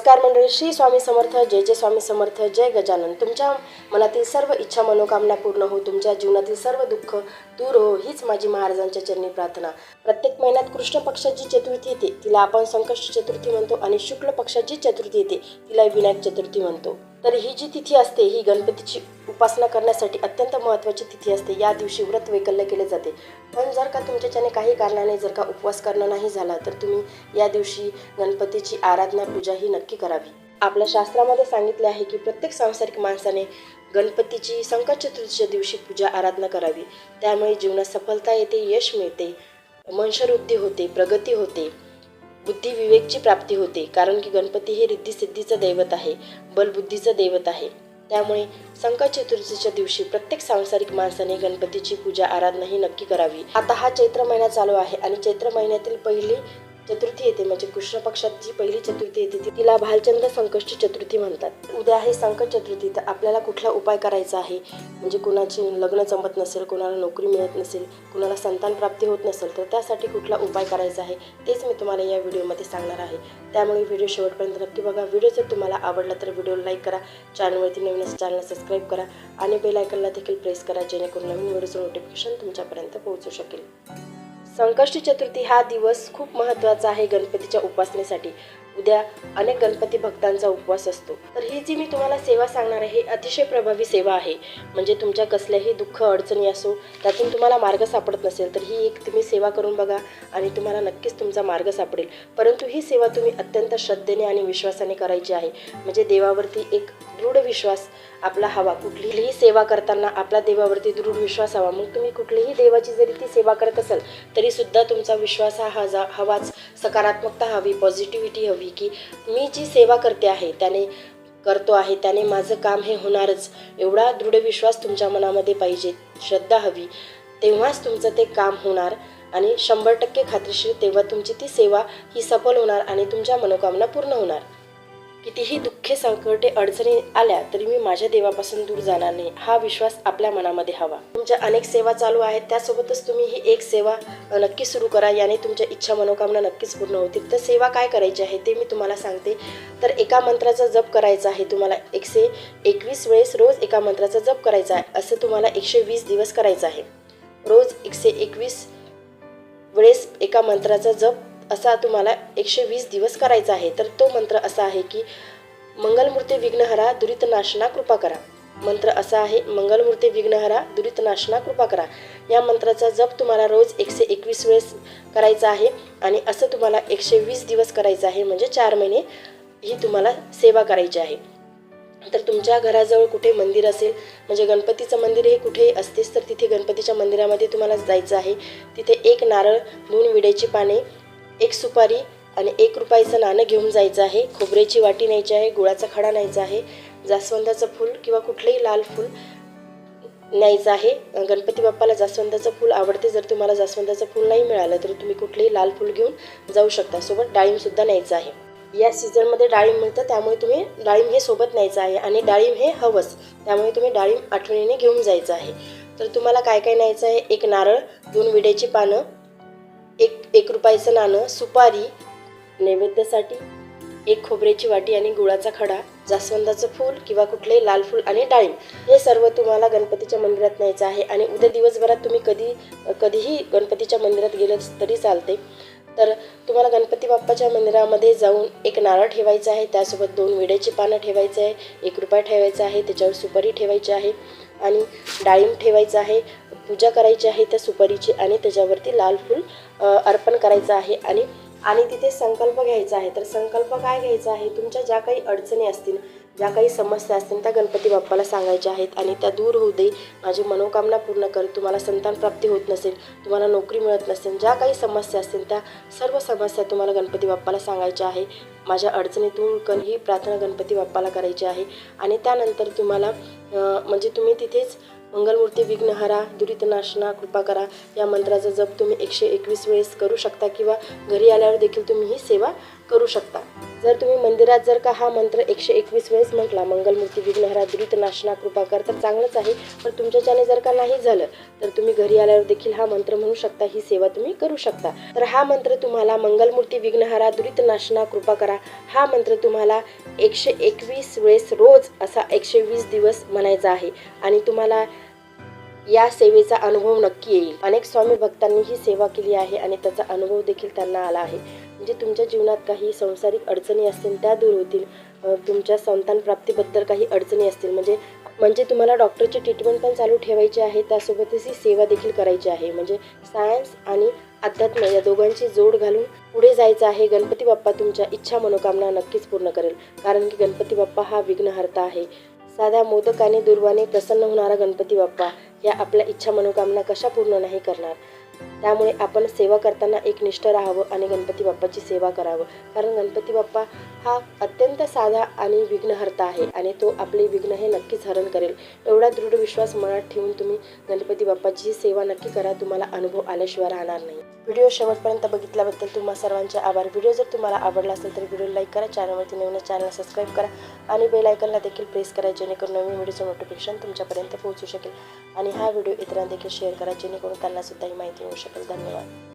नमस्कार मंडळी श्री स्वामी समर्थ जय जय स्वामी समर्थ जय गजानन. तुमच्या मनातील सर्व इच्छा मनोकामना पूर्ण हो तुमच्या जीवनातील सर्व दुःख दूर हो हीच माझी महाराजांच्या चरणी प्रार्थना. प्रत्येक महिन्यात कृष्ण पक्षाची चतुर्थी येते तिला आपण संकष्ट चतुर्थी म्हणतो आणि शुक्ल पक्षाची चतुर्थी येते तिला विनायक चतुर्थी म्हणतो. तर ही जी तिथी असते ही गणपतीची उपासना करण्यासाठी अत्यंत महत्त्वाची तिथी असते. या दिवशी व्रत वैकल्य केले जाते. पण जर का तुमच्याच्याने काही कारणाने जर का उपवास करणं नाही झाला तर तुम्ही या दिवशी गणपतीची आराधना पूजा ही नक्की करावी. आपल्या शास्त्रामध्ये सांगितले आहे की प्रत्येक सांसारिक माणसाने गणपतीची संकट चतुर्थीच्या दिवशी पूजा आराधना करावी. त्यामुळे जीवनात सफलता येते यश मिळते मनशवृद्धी होते प्रगती होते. बुद्धी विवेकची प्राप्ती होते कारण की गणपती हे रिद्धी सिद्धीचं दैवत आहे बलबुद्धीचं दैवत आहे. त्यामुळे संकट चतुर्थीच्या दिवशी प्रत्येक सांसारिक माणसाने गणपतीची पूजा आराधना ही नक्की करावी. आता हा चैत्र महिना चालू आहे आणि चैत्र महिन्यातील पहिली चतुर्थी येते. म्हणजे कृष्ण पक्षात जी पहिली चतुर्थी येते ती- तिला भालचंद्र संकष्टी चतुर्थी म्हणतात. उद्या आहे संकट चतुर्थी तर आपल्याला कुठला उपाय करायचा आहे? म्हणजे कुणाची लग्न जमत नसेल कुणाला नोकरी मिळत नसेल कुणाला संतान प्राप्ती होत नसेल तर त्यासाठी कुठला उपाय करायचा आहे? तेच मी तुम्हाला या व्हिडिओमध्ये सांगणार आहे. त्यामुळे व्हिडिओ शेवटपर्यंत नक्की बघा. व्हिडिओ जर तुम्हाला आवडला तर व्हिडिओला लाईक करा. चॅनलवरती नवीन असेल चॅनल सबस्क्राईब करा. आणि बेल आयकनला देखील प्रेस करा जेणेकरून नवीन व्हिडिओचं नोटिफिकेशन तुमच्यापर्यंत पोहोचू शकेल. संकष्टी चतुर्थी हा दिवस खूप महत्त्वाचा आहे गणपतीच्या उपासनेसाठी. उद्या अनेक गणपती भक्तांचा उपवास असतो. तर ही जी मी तुम्हाला सेवा सांगणार आहे ही अतिशय प्रभावी सेवा आहे. म्हणजे तुमच्या कसल्याही दुःख अडचणी असो त्यातून तुम्हाला मार्ग सापडत नसेल तर ही एक तुम्ही सेवा करून बघा आणि तुम्हाला नक्कीच तुमचा मार्ग सापडेल. परंतु ही सेवा तुम्ही अत्यंत श्रद्धेने आणि विश्वासाने करायची आहे. म्हणजे देवावरती एक दृढ विश्वास आपला हवा कुठलीही सेवा करताना आपला देवावरती दृढ विश्वास हवा. मग तुम्ही कुठलीही देवाची जरी ती सेवा करत असाल तरी सुद्धा तुमचा विश्वास हा हजा हवाच सकारात्मकता हवी पॉझिटिव्हिटी हवी की मी जी सेवा करते आहे त्याने करतो आहे त्याने माझं काम हे होणारच. एवढा दृढ विश्वास तुमच्या मनामध्ये पाहिजे श्रद्धा हवी तेव्हाच तुमचं ते काम होणार. आणि शंभर टक्के खात्रीशीर तेव्हा तुमची ती सेवा ही सफल होणार आणि तुमच्या मनोकामना पूर्ण होणार. कितीही दुःखे संकटे अडचणी आल्या तरी मी माझ्या देवापासून दूर जाणार नाही. हा विश्वास आपल्या मनामध्ये हवा. तुमच्या अनेक सेवा चालू आहेत. त्यासोबतच तुम्ही ही एक सेवा नक्की सुरू करा. याने तुमच्या इच्छा मनोकामना नक्कीच पूर्ण होतील. तर सेवा काय करायची आहे ते मी तुम्हाला सांगते. तर एका मंत्राचा जप करायचा आहे. तुम्हाला एकशे एकवीस वेळेस रोज एका मंत्राचा जप करायचा आहे. असं तुम्हाला एकशे वीस दिवस करायचं आहे. रोज एकशे एकवीस वेळेस एका मंत्राचा जप असा तुम्हाला एकशे वीस दिवस करायचा आहे तर तो मंत्र असा आहे की मंगलमूर्ती विघ्नहरा दुरितनाशना कृपा करा. मंत्र असा आहे मंगलमूर्ती विघ्नहरा दुरितनाशना कृपा करा. या मंत्राचा जप तुम्हाला रोज एकशे एकवीस वेळेस करायचा आहे आणि असं तुम्हाला एकशे वीस दिवस करायचं आहे म्हणजे चार महिने ही तुम्हाला सेवा करायची आहे. तर तुमच्या घराजवळ कुठे मंदिर असेल म्हणजे गणपतीचं मंदिर हे कुठे असतेच तर तिथे गणपतीच्या मंदिरामध्ये तुम्हाला जायचं आहे. तिथे एक नारळ दोन विड्याची पाने एक सुपारी आणि एक रुपयाचं नाणं घेऊन जायचं आहे. खोबऱ्याची वाटी न्यायची आहे गुळाचा खडा न्यायचा आहे जास्वंदाचं फूल किंवा कुठलंही लाल फूल न्यायचं आहे. गणपती बाप्पाला जास्वंदाचं फूल आवडते. जर तुम्हाला जास्वंदाचं फूल नाही मिळालं तर तुम्ही कुठलेही लाल फूल घेऊन जाऊ शकता. सोबत डाळिंबसुद्धा न्यायचं आहे. या सीझनमध्ये डाळिंब मिळतं त्यामुळे तुम्ही डाळिंब हे सोबत न्यायचं आहे आणि डाळिंब हे हवंच त्यामुळे तुम्ही डाळिंब आठवणीने घेऊन जायचं आहे. तर तुम्हाला काय काय न्यायचं आहे? एक नारळ दोन विड्याची पानं एक एक रुपयाचं नाणं सुपारी नैवेद्यासाठी एक खोबऱ्याची वाटी आणि गुळाचा खडा जास्वंदाचं फूल किंवा कुठलेही लाल फूल आणि डाळिंब. हे सर्व तुम्हाला गणपतीच्या मंदिरात न्यायचं आहे आणि उद्या दिवसभरात तुम्ही कधी कधीही गणपतीच्या मंदिरात गेलं तरी चालते. तर तुम्हाला गणपती बाप्पाच्या मंदिरामध्ये जाऊन एक नारळ ठेवायचा आहे त्यासोबत दोन विड्याची पानं ठेवायचं आहे एक रुपया ठेवायचा आहे त्याच्यावर सुपारी ठेवायची आहे आणि डाळिंब ठेवायचं आहे पूजा करायची आहे त्या सुपारीची आणि त्याच्यावरती लाल फूल अर्पण करायचं आहे आणि आणि तिथे संकल्प घ्यायचा आहे. तर संकल्प काय घ्यायचा आहे? तुमच्या ज्या काही अडचणी असतील ज्या काही समस्या असतील त्या गणपती बाप्पाला सांगायच्या आहेत आणि त्या दूर होऊ दे. माझी मनोकामना पूर्ण कर. तुम्हाला संतान प्राप्ती होत नसेल तुम्हाला नोकरी मिळत नसेल ज्या काही समस्या असतील त्या सर्व समस्या तुम्हाला गणपती बाप्पाला सांगायच्या आहे. माझ्या अडचणी दूर कर ही प्रार्थना गणपती बाप्पाला करायची आहे. आणि त्यानंतर तुम्हाला म्हणजे तुम्ही तिथेच मंगलमूर्ती विघ्नहरा दुरितनाशना कृपा करा. या मंत्राचा जप तुम्ही एकशे एकवीस वेळेस करू शकता किंवा घरी आल्यावर देखील तुम्ही ही सेवा करू शकता. जर तुम्ही मंदिरात जर का हा मंत्र एकशे एकवीस वेळेस म्हटला मंगलमूर्ती विघ्नहरा द्रुत नाशना कृपा कर तर चांगलंच आहे. पण तुमच्याच्याने जर का नाही झालं तर तुम्ही घरी आल्यावर देखील हा मंत्र म्हणू शकता ही सेवा तुम्ही करू शकता. तर हा मंत्र तुम्हाला मंगलमूर्ती विघ्नहरा द्रुत नाशना कृपा करा. हा मंत्र तुम्हाला एकशे एकवीस वेळेस रोज असा एकशे वीस दिवस म्हणायचा आहे. आणि तुम्हाला या सेवेचा अनुभव नक्की येईल. अनेक स्वामी भक्तांनी ही सेवा केली आहे आणि त्याचा अनुभव देखील त्यांना आला आहे. म्हणजे तुमच्या जीवनात काही संसारिक अडचणी असतील त्या दूर होतील. तुमच्या संतान प्राप्तीबद्दल काही अडचणी असतील. म्हणजे म्हणजे तुम्हाला डॉक्टरची ट्रीटमेंट पण चालू ठेवायची आहे त्यासोबतच ही सेवा देखील करायची आहे. म्हणजे सायन्स आणि अध्यात्म या दोघांची जोड घालून पुढे जायचं आहे. गणपती बाप्पा तुमच्या इच्छा मनोकामना नक्कीच पूर्ण करेल. कारण की गणपती बाप्पा हा विघ्नहर्ता आहे. साध्या मोदकाने दुर्वाने प्रसन्न होणारा गणपती बाप्पा या आपल्या इच्छा मनोकामना कशा पूर्ण नाही करणार? त्यामुळे आपण सेवा करताना एक निष्ठ राहावं आणि गणपती बाप्पाची सेवा करावं. कारण गणपती बाप्पा हा अत्यंत साधा आणि विघ्नहर्ता आहे आणि तो आपले विघ्न हे नक्कीच हरण करेल. एवढा दृढ विश्वास मनात ठेवून तुम्ही गणपती बाप्पाची सेवा नक्की करा तुम्हाला अनुभव आल्याशिवाय राहणार नाही. व्हिडिओ शेवटपर्यंत बघितल्याबद्दल तुम्हा सर्वांचे आभार. व्हिडिओ जर तुम्हाला आवडला असेल तर व्हिडिओ लाईक करा चॅनलवरती नवीन चॅनल सबस्क्राईब करा आणि बेल आयकनला देखील प्रेस करा जेणेकरून नवीन व्हिडिओचं नोटिफिकेशन तुमच्यापर्यंत पोहोचू शकेल. आणि हा व्हिडिओ इतरांना देखील शेअर करा जेणेकरून त्यांनासुद्धा ही माहिती मिळू शकेल. धन्यवाद.